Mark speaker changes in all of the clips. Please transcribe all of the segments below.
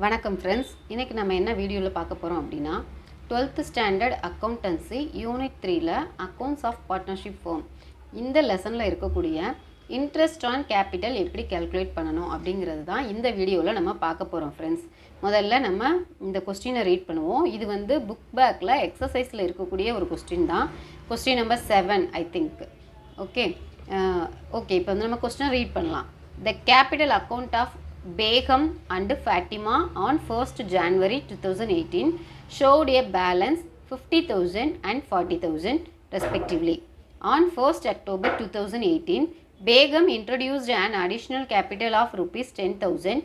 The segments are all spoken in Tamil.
Speaker 1: வணக்கம் ஃப்ரெண்ட்ஸ் இன்றைக்கி நம்ம என்ன வீடியோவில் பார்க்க போகிறோம் அப்படின்னா டுவெல்த்து ஸ்டாண்டர்ட் அக்கௌண்டன்சி யூனிட் த்ரீல அக்கௌண்ட்ஸ் ஆஃப் பார்ட்னர்ஷிப் ஃபார்ம் இந்த லெசனில் இருக்கக்கூடிய இன்ட்ரெஸ்ட் ஆன் கேபிட்டல் எப்படி கால்குலேட் பண்ணணும் அப்படிங்கிறது தான் இந்த வீடியோவில் நம்ம பார்க்க போகிறோம் ஃப்ரெண்ட்ஸ் முதல்ல நம்ம இந்த கொஸ்டினை ரீட் பண்ணுவோம். இது வந்து புக் பேக்கில் எக்ஸசைஸில் இருக்கக்கூடிய ஒரு கொஸ்டின் தான். Question number seven I think okay okay இப்போ வந்து நம்ம கொஸ்டினை ரீட் பண்ணலாம். The capital account of Begum and Fatima on 1st January 2018 showed a balance 50,000 and 40,000 respectively. On 1st October 2018, Begum introduced an additional capital of rupees 10,000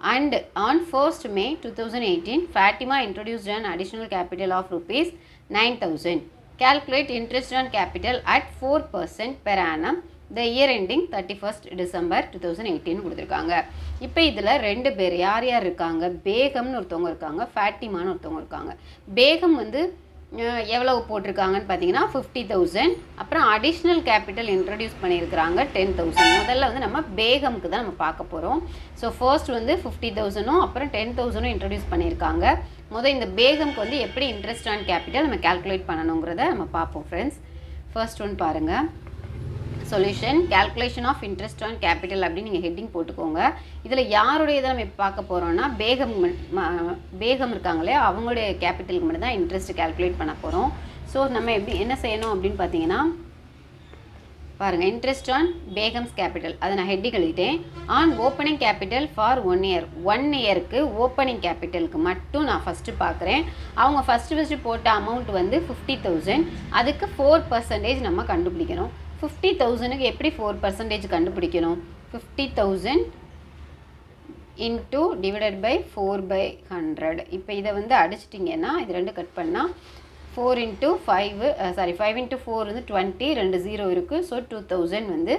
Speaker 1: and on 1st May 2018, Fatima introduced an additional capital of rupees 9,000. Calculate interest on capital at 4% per annum the year ending thirty first December two thousand eighteen கொடுத்துருக்காங்க. இப்போ இதில் ரெண்டு பேர் யார் யார் இருக்காங்க? பேகம்னு ஒருத்தவங்க இருக்காங்க ஃபேட்டிமான்னு ஒருத்தவங்க இருக்காங்க. பேகம் வந்து எவ்வளவு போட்டிருக்காங்கன்னு பார்த்தீங்கன்னா ஃபிஃப்டி தௌசண்ட் அப்புறம் அடிஷ்னல் கேபிட்டல் இன்ட்ரடியூஸ் பண்ணியிருக்கிறாங்க டென் தௌசண்ட் முதல்ல வந்து நம்ம பேகம்க்கு தான் நம்ம பார்க்க போகிறோம் ஸோ ஃபர்ஸ்ட் வந்து ஃபிஃப்டி தௌசண்டும் அப்புறம் டென் தௌசண்டும் இன்ட்ரடியூஸ் பண்ணியிருக்காங்க. முதல் இந்த பேகம்க்கு வந்து எப்படி இன்ட்ரெஸ்ட் ஆன் கேபிட்டல் நம்ம கால்குலேட் பண்ணணுங்கிறத நம்ம பார்ப்போம் ஃப்ரெண்ட்ஸ் ஃபர்ஸ்ட் ஒன் பாருங்கள் solution calculation of interest on capital அப்படின்னு நீங்கள் ஹெட்டிங் போட்டுக்கோங்க. இதில் யாருடைய இதை நம்ம இப்போ பார்க்க போகிறோம்னா பேகம் பேகம் இருக்காங்களே அவங்களுடைய கேபிட்டலுக்கு மட்டும் தான் இன்ட்ரெஸ்ட் கேல்குலேட் பண்ண போகிறோம் ஸோ நம்ம எப்படி என்ன செய்யணும் அப்படின்னு பார்த்தீங்கன்னா பாருங்கள் இன்ட்ரெஸ்ட் ஆன் பேகம்ஸ் கேபிட்டல் அதை நான் ஹெட்டிங் எழுதிட்டேன். On opening capital for one year one இயருக்கு ஓப்பனிங் கேபிட்டலுக்கு மட்டும் நான் ஃபஸ்ட்டு பார்க்குறேன். அவங்க ஃபஸ்ட்டு ஃபஸ்ட்டு போட்ட அமௌண்ட் வந்து ஃபிஃப்டி தௌசண்ட் அதுக்கு ஃபோர் பர்சன்டேஜ் நம்ம கண்டுபிடிக்கணும். ஃபிஃப்டி தௌசணுக்கு எப்படி ஃபோர் பர்சன்டேஜ் கண்டுபிடிக்கணும்? Fifty thousand into divided by four by hundred இப்போ இதை வந்து அடிச்சிட்டிங்கன்னா இது ரெண்டு கட் பண்ணால் four into five sorry five into four வந்து டுவெண்ட்டி ரெண்டு ஜீரோ இருக்குது ஸோ டூ தௌசண்ட் வந்து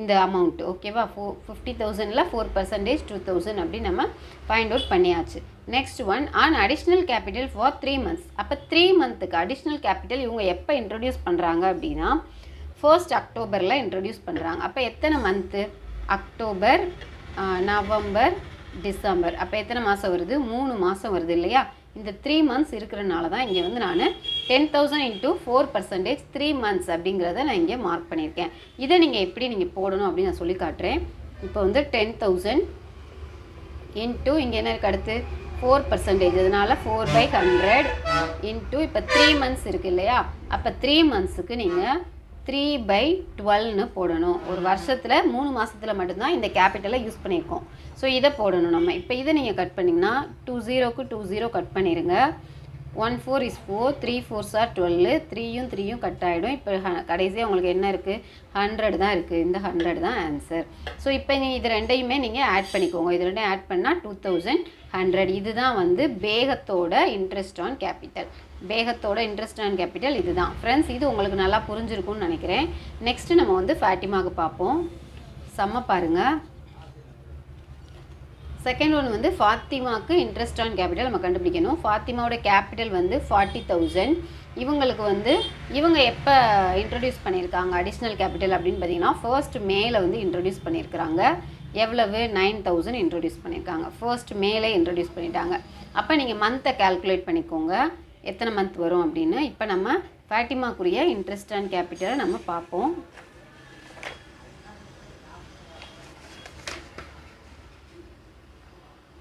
Speaker 1: இந்த அமௌண்ட் ஓகேவா ஃபோ ஃபிஃப்டி தௌசண்டில் ஃபோர் பர்சன்டேஜ் டூ தௌசண்ட் அப்படி நம்ம ஃபைண்ட் அவுட் பண்ணியாச்சு. Next one on additional capital for three months அப்போ த்ரீ மந்த்துக்கு அடிஷ்னல் கேபிட்டல் இவங்க எப்போ இன்ட்ரடியூஸ் பண்ணுறாங்க அப்படின்னா ஃபர்ஸ்ட் அக்டோபரில் இன்ட்ரடியூஸ் பண்ணுறாங்க அப்போ எத்தனை மந்த்து அக்டோபர் நவம்பர் டிசம்பர் அப்போ எத்தனை மாதம் வருது? மூணு மாதம் வருது இல்லையா? இந்த த்ரீ மந்த்ஸ் இருக்கிறனால தான் இங்கே வந்து நான் ten thousand into four percentage three months அப்படிங்கிறத நான் இங்கே மார்க் பண்ணியிருக்கேன். இதை நீங்கள் எப்படி நீங்கள் போடணும் அப்படின்னு நான் சொல்லி காட்டுறேன். இப்போ வந்து டென் தௌசண்ட் இன்ட்டு இங்கே என்ன இருக்குது அடுத்து? ஃபோர் பர்சன்டேஜ் அதனால் ஃபோர் பை ஹண்ட்ரட் இன்ட்டு இப்போ த்ரீ மந்த்ஸ் இருக்குது இல்லையா? அப்போ த்ரீ மந்த்ஸுக்கு நீங்கள் த்ரீ பை டுவெல்னு போடணும். ஒரு வருஷத்தில் மூணு மாதத்தில் மட்டும்தான் இந்த கேபிட்டலை யூஸ் பண்ணியிருக்கோம். ஸோ இதை போடணும் நம்ம. இப்போ இதை நீங்கள் கட் பண்ணிங்கன்னா டூ ஜீரோக்கு டூ ஜீரோ கட் பண்ணிடுங்க one four is four three four sir twelve த்ரீயும் த்ரீயும் கட் ஆகிடும் இப்போ கடைசியாக உங்களுக்கு என்ன இருக்குது ஹண்ட்ரட் தான் இருக்குது இந்த ஹண்ட்ரட் தான் ஆன்சர் ஸோ இப்போ நீங்கள் இது ரெண்டையுமே நீங்கள் ஆட் பண்ணிக்கோங்க. இது ரெண்டையும் ஆட் பண்ணால் டூ தௌசண்ட் ஹண்ட்ரட் இதுதான் வந்து பேகத்தோட இன்ட்ரெஸ்ட் ஆன் கேபிட்டல் பேகத்தோட இன்ட்ரெஸ்ட் ஆன் கேபிட்டல் இதுதான். ஃப்ரெண்ட்ஸ் இது உங்களுக்கு நல்லா புரிஞ்சிருக்கும்னு நினைக்கிறேன். நெக்ஸ்ட்டு நம்ம வந்து ஃபேட்டிமாவுக்கு பார்ப்போம். செம்ம பாருங்கள் செகண்ட் ஒன் வந்து ஃபாத்திமாவுக்கு இன்ட்ரெஸ்ட் ஆன் கேபிட்டல் நம்ம கண்டுபிடிக்கணும். ஃபாத்திமாவோட கேபிட்டல் வந்து ஃபார்ட்டி தௌசண்ட் இவங்களுக்கு வந்து இவங்க எப்போ இன்ட்ரடியூஸ் பண்ணியிருக்காங்க அடிஷ்னல் கேபிட்டல் அப்படின்னு பார்த்தீங்கன்னா ஃபர்ஸ்ட் மேல வந்து இன்ட்ரடியூஸ் பண்ணியிருக்கிறாங்க. எவ்வளவு? நைன் தௌசண்ட் இன்ட்ரடியூஸ் பண்ணியிருக்காங்க. ஃபர்ஸ்ட் மேலே இன்ட்ரடியூஸ் பண்ணிட்டாங்க. அப்போ நீங்கள் மந்த்தை கால்குலேட் பண்ணிக்கோங்க. எத்தனை மந்த் வரும் அப்படின்னு. இப்போ நம்ம ஃபேட்டிமாக்குரிய இன்ட்ரெஸ்ட் அண்ட் கேபிட்டலை நம்ம பார்ப்போம்.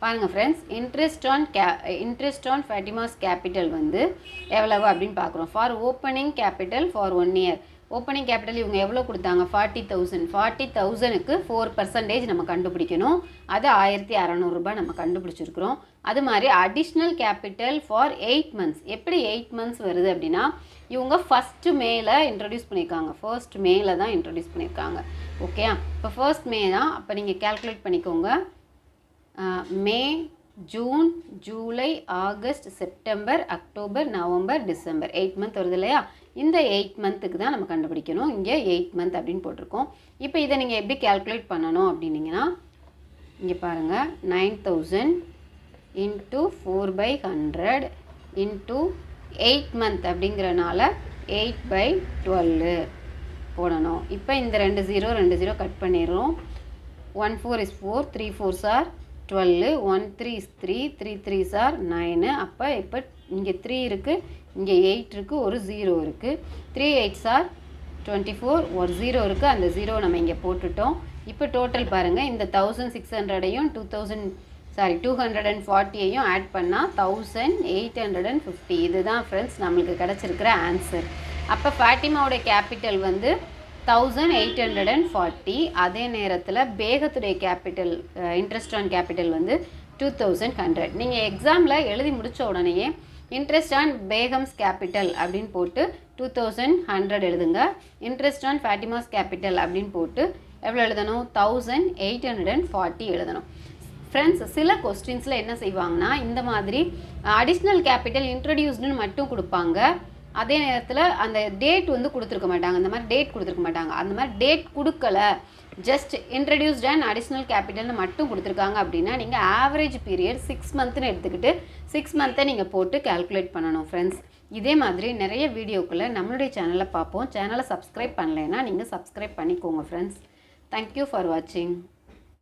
Speaker 1: பாருங்கள் ஃப்ரெண்ட்ஸ் இன்ட்ரெஸ்ட் ஆன் கே இன்ட்ரெஸ்ட் ஆன் ஃபேட்டிமாஸ் கேபிட்டல் வந்து எவ்வளவு அப்படின்னு பார்க்குறோம். For opening capital for one year opening capital இவங்க எவ்வளோ கொடுத்தாங்க? ஃபார்ட்டி தௌசண்ட் ஃபார்ட்டி தௌசண்ட்க்கு ஃபோர் பர்சன்டேஜ் நம்ம கண்டுபிடிக்கணும். அது ஆயிரத்தி அறநூறுபா நம்ம கண்டுபிடிச்சிருக்கிறோம். அது மாதிரி additional capital for eight months எப்படி எயிட் மந்த்ஸ் வருது அப்படின்னா இவங்க ஃபஸ்ட்டு மேல இன்ட்ரடியூஸ் பண்ணியிருக்காங்க. ஃபர்ஸ்ட் மேல தான் இன்ட்ரடியூஸ் பண்ணியிருக்காங்க. ஓகே இப்போ ஃபர்ஸ்ட் மே தான் அப்போ நீங்கள் கால்குலேட் பண்ணிக்கோங்க. May June July August September October November December. Eight month வருது இல்லையா? இந்த எயிட் மந்த்துக்கு தான் நம்ம கண்டுபிடிக்கணும். இங்கே எயிட் மந்த் அப்படின்னு போட்டிருக்கோம். இப்போ இதை நீங்கள் எப்படி கால்குலேட் பண்ணணும் அப்படின்னீங்கன்னா இங்கே பாருங்கள் nine thousand into four by hundred into eight month அப்படிங்கிறனால எயிட் பை டுவெல்லு போடணும். இப்போ இந்த ரெண்டு ஜீரோ ரெண்டு ஜீரோ கட் பண்ணிடுறோம். One four is four three four are twelve one three three three three are nine. அப்போ இப்போ இங்கே த்ரீ இருக்குது இங்கே எயிட் இருக்குது ஒரு ஜீரோ இருக்குது three eight are twenty four ஒரு ஜீரோ இருக்குது அந்த ஜீரோ நம்ம இங்கே போட்டுட்டோம். இப்போ டோட்டல் பாருங்கள் இந்த thousand six ஹண்ட்ரடையும் two thousand sorry two hundred and ஃபார்ட்டியையும் add பண்ணால் thousand eight hundred and fifty இதுதான் ஃப்ரெண்ட்ஸ் நம்மளுக்கு கிடச்சிருக்கிற ஆன்சர் அப்போ ஃபாட்டிமாவோட கேபிட்டல் வந்து thousand eight hundred and forty அதே நேரத்தில் பேகத்துடைய கேபிட்டல் இன்ட்ரெஸ்ட் ஆன் கேபிட்டல் வந்து டூ தௌசண்ட் ஹண்ட்ரட் நீங்கள் எக்ஸாமில் எழுதி முடித்த உடனேயே இன்ட்ரெஸ்ட் ஆன் பேகம்ஸ் கேபிட்டல் அப்படின்னு போட்டு டூ தௌசண்ட் ஹண்ட்ரட் எழுதுங்க. இன்ட்ரெஸ்ட் ஆன் ஃபேட்டிமாஸ் கேபிட்டல் அப்படின்னு போட்டு எவ்வளோ எழுதணும்? Thousand eight hundred and forty எழுதணும். ஃப்ரெண்ட்ஸ் சில கொஸ்டின்ஸில் என்ன செய்வாங்கன்னா இந்த மாதிரி அடிஷ்னல் கேபிட்டல் இன்ட்ரடியூஸ்டுன்னு மட்டும் கொடுப்பாங்க. அதே நேரத்தில் அந்த டேட் வந்து கொடுத்துருக்க மாட்டாங்க. அந்த மாதிரி டேட் கொடுத்துருக்க மாட்டாங்க. அந்த மாதிரி டேட் கொடுக்கல. ஜஸ்ட் இன்ட்ரடியூஸ்ட் அண்ட் அடிஷ்னல் கேபிட்டல்னு மட்டும் கொடுத்துருக்காங்க அப்படின்னா நீங்கள் ஆவரேஜ் பீரியட் சிக்ஸ் மந்த்னு எடுத்துக்கிட்டு சிக்ஸ் மந்த்தை நீங்கள் போட்டு கால்குலேட் பண்ணணும் ஃப்ரெண்ட்ஸ் இதே மாதிரி நிறைய வீடியோக்களை நம்மளுடைய சேனலை பார்ப்போம். சேனலை சப்ஸ்கிரைப் பண்ணலைன்னா நீங்கள் சப்ஸ்கிரைப் பண்ணிக்கோங்க ஃப்ரெண்ட்ஸ் தேங்க்யூ ஃபார் வாட்சிங்